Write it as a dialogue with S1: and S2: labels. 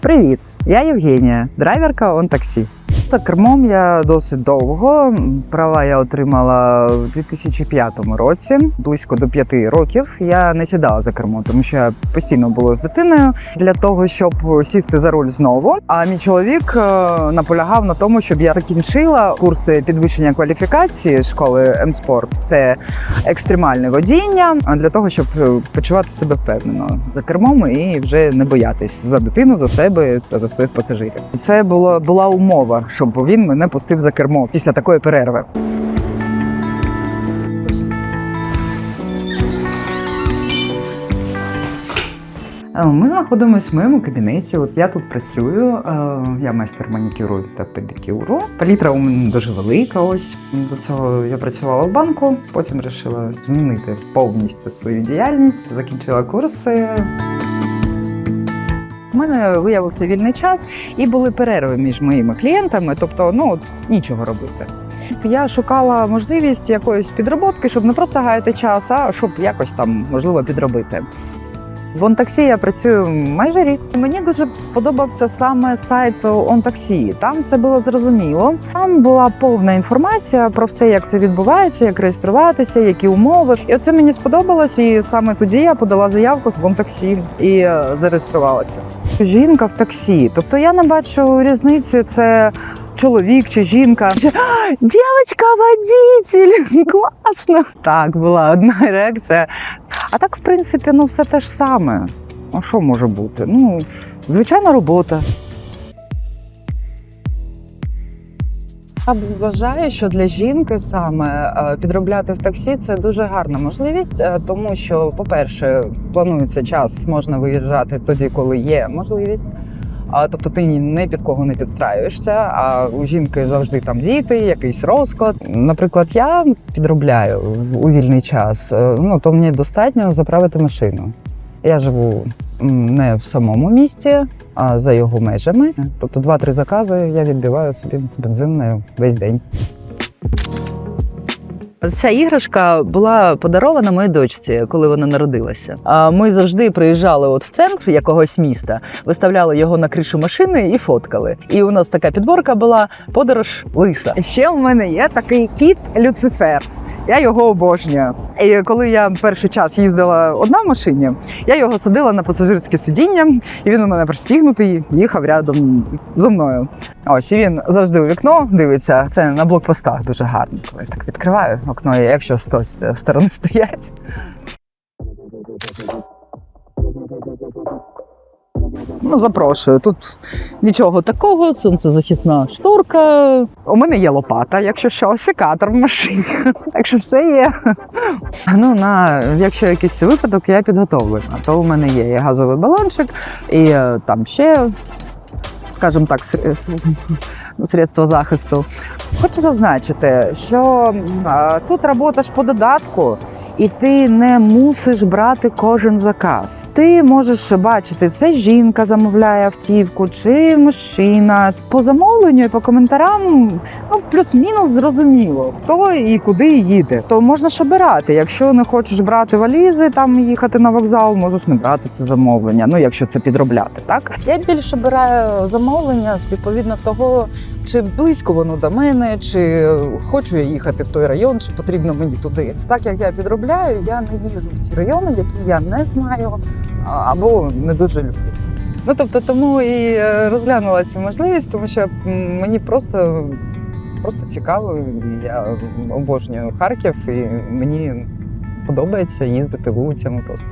S1: Привіт! Я Євгенія, драйверка он таксі. За кермом я досить довго. Права я отримала в 2005 році, близько до п'яти років. Я не сідала за кермо, тому що я постійно була з дитиною для того, щоб сісти за руль знову. А мій чоловік е, наполягав на тому, щоб я закінчила курси підвищення кваліфікації школи М-спорт. Це екстремальне водіння для того, щоб е, почувати себе впевнено за кермом і вже не боятись за дитину, за себе та за своїх пасажирів. Це було була умова, щоб він мене пустив за кермо після такої перерви. Е, Ми знаходимося в моєму кабінеті. От я тут працюю. е, Я майстер манікюру та педикюру. Палітра у мене дуже велика. Ось до цього я працювала в банку. Потім вирішила змінити повністю свою діяльність. Закінчила курси. Мене виявився вільний час і були перерви між моїми клієнтами, тобто ну от, нічого робити. Я шукала можливість якоїсь підроботки, щоб не просто гаяти час, а щоб якось там можливо підробити. В OnTaxi я працюю майже рік. Мені дуже сподобався саме сайт OnTaxi. Там все було зрозуміло. Там була повна інформація про все, як це відбувається, як реєструватися, які умови. І оце мені сподобалось. І саме тоді я подала заявку в OnTaxi і е, зареєструвалася. Жінка в таксі. Тобто я не бачу різниці. Це чоловік чи жінка. Дівчинка, водитель! Класно! Так, була одна реакція. А так, в принципі, ну все те ж саме. А що може бути? Ну, звичайна робота. Я вважаю, що для жінки саме е, підробляти в таксі це дуже гарна можливість, е, тому що, по-перше, планується час, можна виїжджати тоді, коли є можливість. А тобто ти не під кого не підстраюєшся, а у жінки завжди там діти, якийсь розклад. Наприклад, я підробляю у вільний час. е, Ну то мені достатньо заправити машину. Я живу не в самому місті, а за його межами. Тобто два-три закази я відбиваю собі бензинною весь день. Ця іграшка була подарована моїй дочці, коли вона народилася. А ми завжди приїжджали от в центр якогось міста, виставляли його на кришу машини і фоткали. І у нас така підборка була подорож лиса. Ще у мене є такий кіт Люцифер. Я його обожнюю. І коли я перший час їздила одна в машині, я його садила на пасажирське сидіння, і він у мене пристігнутий, їхав рядом зо мною. Ось і він завжди у вікно дивиться. Це на блокпостах дуже гарно. Коли так відкриваю і якщо з тої сторони стоять. Ну, запрошую. Тут нічого такого, сонцезахисна шторка. У мене є лопата, якщо що, секатор в машині. Так що все є. Ну, на, якщо якийсь випадок, я підготовлена, то у мене є і газовий балончик, і е, там ще, скажімо так, сре- средства захисту. Хочу зазначити, що е, тут робота ж по додатку. І ти не мусиш брати кожен заказ. Ти можеш бачити, це жінка замовляє автівку чи мужчина. По замовленню і по коментарям ну плюс-мінус зрозуміло, хто і куди їде. То можна ж обирати. Якщо не хочеш брати валізи, там їхати на вокзал, можеш не брати це замовлення. Ну якщо це підробляти, так я більше обираю замовлення з відповідно того, чи близько воно до мене, чи хочу я їхати в той район, чи потрібно мені туди. Так як я підробляю, я не їжу в ті райони, які я не знаю або не дуже люблю. Ну тобто, тому і е, розглянула цю можливість, тому що мені просто, просто цікаво. Я обожнюю Харків, і мені подобається їздити вулицями просто.